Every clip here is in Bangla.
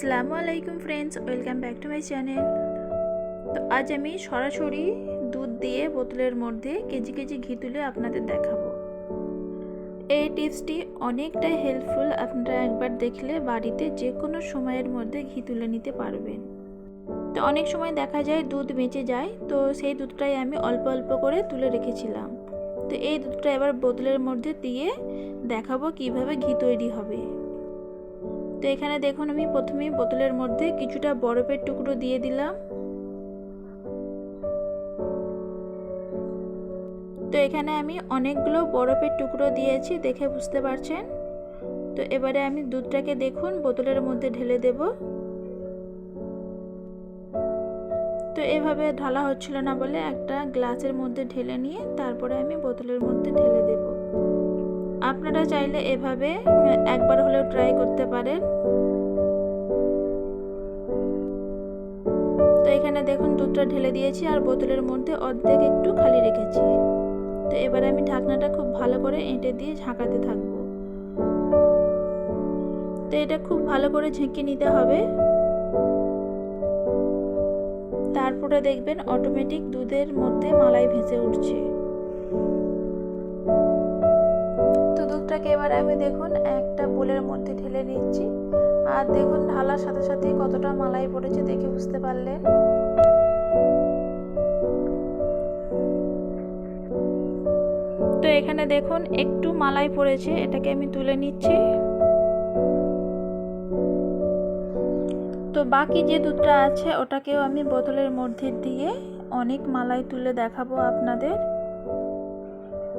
আসসালামু আলাইকুম friends welcome back to my channel তো আজ আমি সরাসরি দুধ দিয়ে বোতলের মধ্যে কেজি কেজি ঘি তুলে আপনাদের দেখাবো। এই টিপসটি অনেকটাই হেল্পফুল আপনারা একবার দেখলে বাড়িতে যে কোনো সময়ের মধ্যে ঘি তুলে নিতে পারবেন। তো অনেক সময় দেখা যায় দুধ বেঁচে যায়, তো সেই দুধটাই আমি অল্প অল্প করে তুলে রেখেছিলাম। তো এই দুধটা এবার বোতলের মধ্যে দিয়ে দেখাবো কীভাবে ঘি তৈরি হবে। তো এখানে দেখুন আমি প্রথমেই বোতলের মধ্যে কিছুটা বরফের টুকরো দিয়ে দিলাম। তো এখানে আমি অনেকগুলো বরফের টুকরো দিয়েছি, দেখে বুঝতে পারছেন? তো এবারে আমি দুধটাকে দেখুন, বোতলের মধ্যে ঢেলে দেব। তো এভাবে ঢালা হচ্ছিল না বলে একটা গ্লাসের মধ্যে ঢেলে নিয়ে তারপরে আমি বোতলের মধ্যে ঢেলে দেব। আপনারা চাইলে এভাবে একবার হলেও ট্রাই করতে পারেন। তো এখানে দেখুন, দুধটা ঢেলে দিয়েছি আর বোতলের মধ্যে অর্ধেক একটু খালি রেখেছি। তো এবার আমি ঢাকনাটা খুব ভালো করে এঁটে দিয়ে ঝাঁকাতে থাকব। তো এটা খুব ভালো করে ঝেঁকে নিতে হবে। তারপরে দেখবেন অটোমেটিক দুধের মধ্যে মালাই ভেসে উঠছে। দুধটাকে এবার আমি দেখুন একটা বোলের মধ্যে ঢেলে নিচ্ছি। আর দেখুন ঢালার সাথে সাথে কতটা মালাই পড়েছে দেখে বুঝতে পারলেন তো এখানে দেখুন একটু মালাই পড়েছে, এটাকে আমি তুলে নিচ্ছি। তো বাকি যে দুধটা আছে, ওটাকেও আমি বোতলের মধ্যে দিয়ে অনেক মালাই তুলে দেখাবো আপনাদের।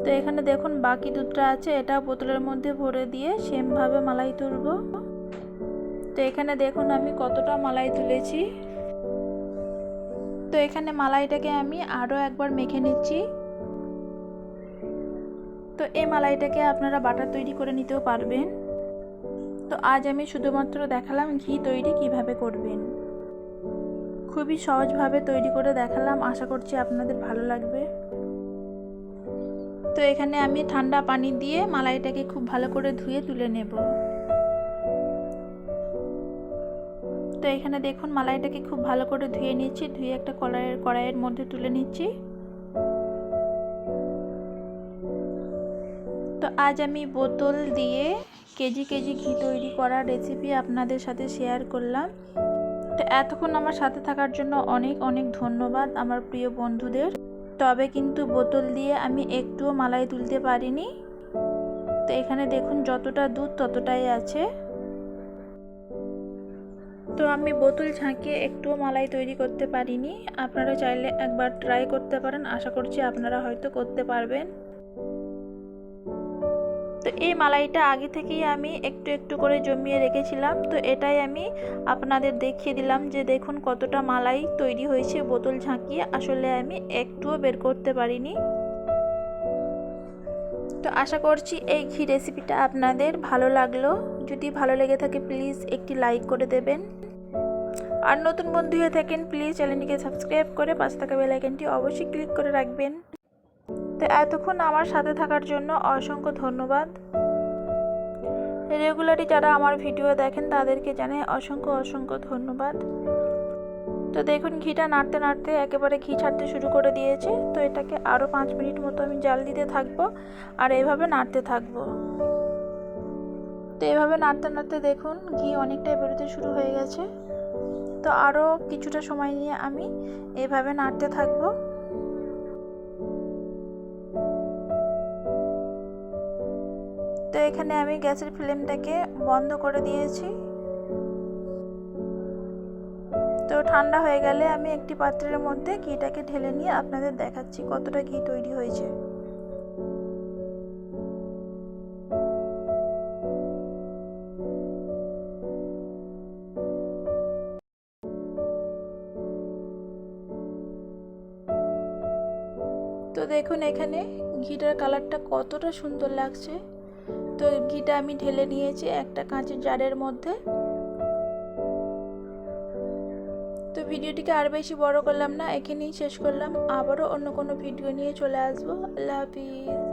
তো এখানে দেখুন বাকি দুধটা আছে এটা বোতলের মধ্যে ভরে দিয়ে সেমভাবে মালাই তুলব। তো এখানে দেখুন আমি কতটা মালাই তুলেছি। তো এখানে মালাইটাকে আমি আরও একবার মেখে নিচ্ছি। তো এই মালাইটাকে আপনারা বাটার তৈরি করে নিতেও পারবেন। তো আজ আমি শুধুমাত্র দেখালাম ঘি তৈরি কীভাবে করবেন। খুবই সহজভাবে তৈরি করে দেখালাম, আশা করছি আপনাদের ভালো লাগবে। তো এখানে আমি ঠান্ডা পানি দিয়ে মালাইটাকে খুব ভালো করে ধুয়ে তুলে নেব। তো এখানে দেখুন মালাইটাকে খুব ভালো করে ধুয়ে নিচ্ছি, ধুয়ে একটা কড়াইয়ের কড়াইয়ের মধ্যে তুলে নিচ্ছি। তো আজ আমি বোতল দিয়ে কেজি কেজি ঘি তৈরি করার রেসিপি আপনাদের সাথে শেয়ার করলাম। তো এতক্ষণ আমার সাথে থাকার জন্য অনেক অনেক ধন্যবাদ আমার প্রিয় বন্ধুদের। তবে কিন্তু বোতল দিয়ে আমি একটুও মালাই তুলতে পারিনি। তো এখানে দেখুন যতটা দুধ ততটাই আছে। তো আমি বোতল ঝাঁকিয়ে একটুও মালাই তৈরি করতে পারিনি। আপনারা চাইলে একবার ট্রাই করতে পারেন। আশা করছি আপনারা হয়তো করতে পারবেন। তো এই মালাইটা আগে থেকেই আমি একটু একটু করে জমিয়ে রেখেছিলাম। তো এটাই আমি আপনাদের দেখিয়ে দিলাম যে দেখুন কতটা মালাই তৈরি হয়েছে বোতল ঝাঁকিয়ে। আসলে আমি একটুও বের করতে পারিনি। তো আশা করছি এই ঘি রেসিপিটা আপনাদের ভালো লাগল। যদি ভালো লেগে থাকে প্লিজ একটি লাইক করে দেবেন। আর নতুন বন্ধু হয়ে থাকেন প্লিজ চ্যানেলটিকে সাবস্ক্রাইব করে পাশে থাকা বেলাইকনটি অবশ্যই ক্লিক করে রাখবেন। তো এতক্ষণ আমার সাথে থাকার জন্য অসংখ্য ধন্যবাদ। রেগুলারই যারা আমার ভিডিও দেখেন, তাদেরকে জানাই অসংখ্য অসংখ্য ধন্যবাদ। তো দেখুন, ঘিটা নাড়তে নাড়তে একেবারে ঘি ছাড়তে শুরু করে দিয়েছে। তো এটাকে আরও পাঁচ মিনিট মতো আমি জাল দিতে থাকব আর এভাবে নাড়তে থাকব। তো এভাবে নাড়তে নাড়তে দেখুন, ঘি অনেকটাই বেরোতে শুরু হয়ে গেছে। তো আরও কিছুটা সময় নিয়ে আমি এভাবে নাড়তে থাকব। তো এখানে আমি গ্যাসের ফ্লেমটাকে বন্ধ করে দিয়েছি। তো ঠান্ডা হয়ে গেলে আমি একটি পাত্রের মধ্যে ঘিটাকে ঢেলে নিয়ে আপনাদের দেখাচ্ছি কতটা ঘি তৈরি হয়েছে। তো দেখুন এখানে ঘিটার কালারটা কতটা সুন্দর লাগছে। তো ঘিটা আমি ঢেলে নিয়েছি একটা কাঁচের জারের মধ্যে। তো ভিডিওটিকে আর বেশি বড় করলাম না, এখানেই শেষ করলাম। আবারও অন্য কোনো ভিডিও নিয়ে চলে আসব। আল্লাহ হাফিজ।